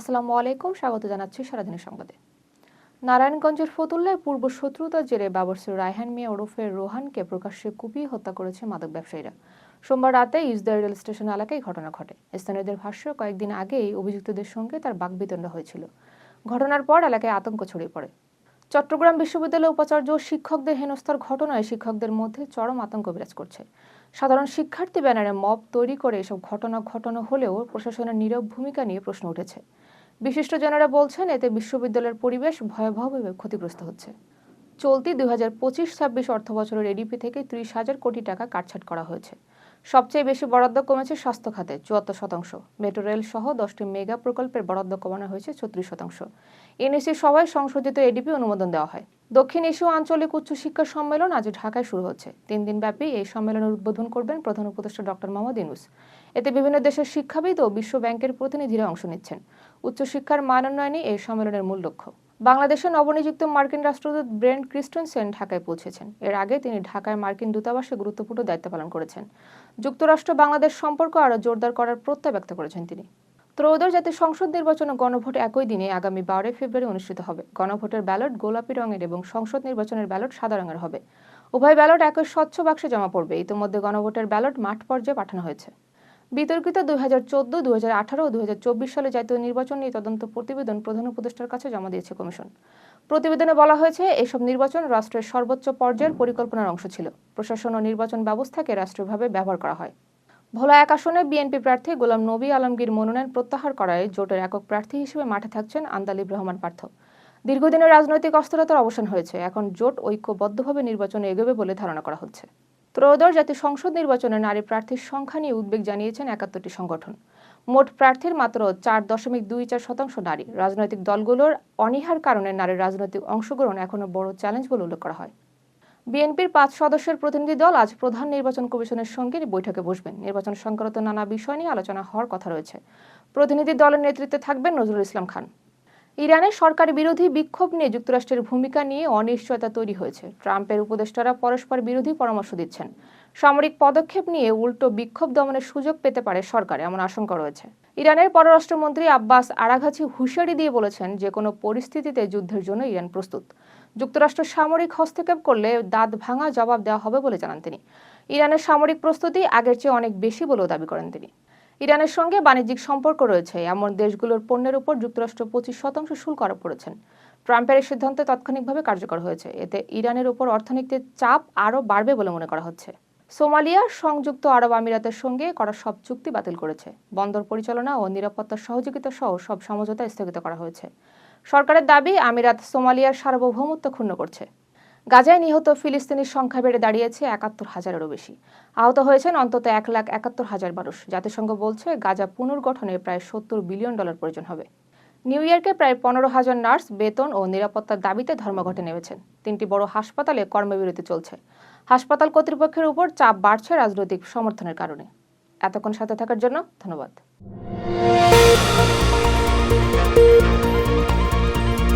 আসসালামু আলাইকুম, স্বাগত জানাচ্ছি সারাদিনের সংবাদে। নারায়ণগঞ্জের ফতুল্লায় পূর্ব শত্রুতার জেরে বাবরসুর রায়হান মিয়া ওরফে রোহানকে প্রকাশ্যে কুপিয়ে হত্যা করেছে মাদক ব্যবসায়ীরা। সোমবার রাতে ইসদার রেল স্টেশন এলাকায় ঘটনা ঘটে। স্থানীয়দের ভাষ্য, কয়েকদিন আগেই অভিযুক্তদের সঙ্গে তার বাগবিতণ্ড হয়েছিল। ঘটনার পর এলাকায় আতঙ্ক ছড়িয়ে পড়ে। চট্টগ্রাম বিশ্ববিদ্যালয়ের উপাচার্য শিক্ষকদের হেনস্থার ঘটনায় শিক্ষকদের মধ্যে চরম আতঙ্ক বিরাজ করছে। সাধারণ শিক্ষার্থী ব্যানারে মব তৈরি করে এসব ঘটনা ঘটানো হলেও প্রশাসনের নীরব ভূমিকা নিয়ে প্রশ্ন উঠেছে। বিশিষ্টজনেরা বলছেন, এতে বিশ্ববিদ্যালয়ের পরিবেশ ভয়াবহভাবে ক্ষতিগ্রস্ত হচ্ছে। চলতি দুই হাজার পঁচিশ ছাব্বিশ অর্থ বছরের এডিপি থেকে ত্রিশ হাজার কোটি টাকা কাটছাট করা হয়েছে। সবচেয়ে বেশি বরাদ্দ কমেছে স্বাস্থ্য খাতে, চুয়াত্তর শতাংশ। মেট্রো রেল সহ দশটি মেগা প্রকল্পের বরাদ্দ কমানো হয়েছে ছত্রিশ শতাংশ। এনএসি সভায় সংশোধিত এডিপি অনুমোদন দেওয়া হয়। দক্ষিণ এশীয় আঞ্চলিক উচ্চশিক্ষা সম্মেলন আজ ঢাকায় শুরু হচ্ছে। তিন দিন ব্যাপী এই সম্মেলনের উদ্বোধন করবেন প্রধান উপদেষ্টা ডক্টর মোহাম্মদ ইনুস এতে বিভিন্ন দেশের শিক্ষাবিদ ও বিশ্ব ব্যাংকের প্রতিনিধিরা অংশ নিচ্ছেন। উচ্চশিক্ষার মান উন্নয়নই এই সম্মেলনের মূল লক্ষ্য। বাংলাদেশে নবনিযুক্ত মার্কিন রাষ্ট্রদূত ব্রেন্ট ক্রিস্টেনসেন ঢাকায় পৌঁছেছেন। এর আগে তিনি ঢাকায় মার্কিন দূতাবাসে গুরুত্বপূর্ণ দায়িত্ব পালন করেছেন। যুক্তরাষ্ট্র, বাংলাদেশ সম্পর্ক আরও জোরদার করার প্রত্যয় ব্যক্ত করেছেন তিনি। ত্রয়োদশ জাতীয় সংসদ নির্বাচন ও গণভোট একই দিনে আগামী বারোই ফেব্রুয়ারি অনুষ্ঠিত হবে। গণভোটের ব্যালট গোলাপি রঙের এবং সংসদ নির্বাচনের ব্যালট সাদা রঙের হবে। উভয় ব্যালট একই স্বচ্ছ বাক্সে জমা পড়বে। ইতিমধ্যে গণভোটের ব্যালট মাঠ পর্যায়ে পাঠানো হয়েছে। বিতর্কিত দুই হাজার চোদ্দ, দুই হাজার আঠারো ও দুই হাজার চব্বিশ সালে জাতীয় নির্বাচন নিয়ে তদন্ত প্রতিবেদন প্রধান উপদেষ্টার কাছে জমা দিয়েছে কমিশন। প্রতিবেদনে বলা হয়েছে, এসব নির্বাচন রাষ্ট্রের সর্বোচ্চ পর্যায়ের পরিকল্পনার অংশ ছিল। প্রশাসন ও নির্বাচন ব্যবস্থাকে রাষ্ট্রীয়ভাবে ব্যবহার করা হয়। ভোলা এক আসনে বিএনপি প্রার্থী গোলাম নবী আলমগীর মনোনয়ন প্রত্যাহার করায় জোটের একক প্রার্থী হিসেবে মাঠে থাকছেন আন্দালিব রহমান পার্থ। দীর্ঘদিনের রাজনৈতিক অস্থিরতার অবসান হয়েছে। এখন জোট ঐক্যবদ্ধভাবে নির্বাচনে এগোবে বলে ধারণা করা হচ্ছে। ত্রয়োদশ জাতীয় সংসদ নির্বাচনে নারী প্রার্থীর সংখ্যা নিয়ে উদ্বেগ জানিয়েছেন একাত্তরটি সংগঠন। মোট প্রার্থীর মাত্র চার দশমিক দুই চার শতাংশ নারী। রাজনৈতিক দলগুলোর অনীহার কারণে নারীর রাজনৈতিক অংশগ্রহণ এখনও বড় চ্যালেঞ্জ বলে উল্লেখ করা হয়। বিএনপির পাঁচ সদস্যের প্রতিনিধি দল আজ প্রধান নির্বাচন কমিশনের সঙ্গে বৈঠকে বসবেন। নির্বাচন সংক্রান্ত নানা বিষয় নিয়ে আলোচনা হওয়ার কথা রয়েছে। প্রতিনিধি দলের নেতৃত্বে থাকবেন নজরুল ইসলাম খান। ইরানের সরকার বিরোধী বিক্ষোভ নিয়ে যুক্তরাষ্ট্রের ভূমিকা নিয়ে অনিশ্চয়তা তৈরি হয়েছে। ট্রাম্পের উপদেষ্টারা পরস্পর বিরোধী পরামর্শ দিচ্ছেন। সামরিক পদক্ষেপ নিয়ে উল্টো বিক্ষোভ দমনের সুযোগ পেতে পারে সরকার, এমন আশঙ্কা রয়েছে। ইরানের পররাষ্ট্রমন্ত্রী আব্বাস আরাঘাছি হুঁশিয়ারি দিয়ে বলেছেন যে, কোনো পরিস্থিতিতে যুদ্ধের জন্য ইরান প্রস্তুত। যুক্তরাষ্ট্র সামরিক হস্তক্ষেপ করলে দাঁত ভাঙা জবাব দেওয়া হবে বলে জানান তিনি। ইরানের সামরিক প্রস্তুতি আগের চেয়ে অনেক বেশি বলেও দাবি করেন তিনি। ইরানের সঙ্গে বাণিজ্যিক সম্পর্ক রয়েছে। এমন দেশগুলোর পণ্যের উপর যুক্তরাষ্ট্র পঁচিশ শতাংশ শুল্ক আরোপ করেছেন। ট্রাম্পের এই সিদ্ধান্ত তাৎক্ষণিকভাবে কার্যকর হয়েছে। এতে ইরানের উপর অর্থনীতির চাপ আরও বাড়বে বলে মনে করা হচ্ছে। সোমালিয়া, সংযুক্ত আরব আমিরাতের সঙ্গে করা সব চুক্তি বাতিল করেছে। বন্দর পরিচালনা ও নিরাপত্তা সহযোগিতা সহ সব সমঝোতা স্থগিত করা হয়েছে। সরকারের দাবি, আমিরাত সোমালিয়ার সার্বভৌমত্ব ক্ষুণ্ণ করছে। গাজায় নিহত ফিলিস্তিনির সংখ্যা বেড়ে দাঁড়িয়েছে একাত্তর হাজারেরও বেশি। আহত হয়েছেন অন্তত এক লাখ একাত্তর হাজার মানুষ। জাতিসংঘ বলছে গাজা পুনর্গঠনে প্রায় সত্তর বিলিয়ন ডলার প্রয়োজন হবে। নিউ ইয়র্কে প্রায় পনেরো হাজার নার্স, বেতন ও নিরাপত্তার দাবিতে ধর্মঘটে নেমেছেন। তিনটি বড় হাসপাতালে কর্মবিরতি চলছে। হাসপাতাল কর্তৃপক্ষের উপর চাপ বাড়ছে রাজনৈতিক সমর্থনের কারণে। এতক্ষণ সাথে থাকার জন্য ধন্যবাদ।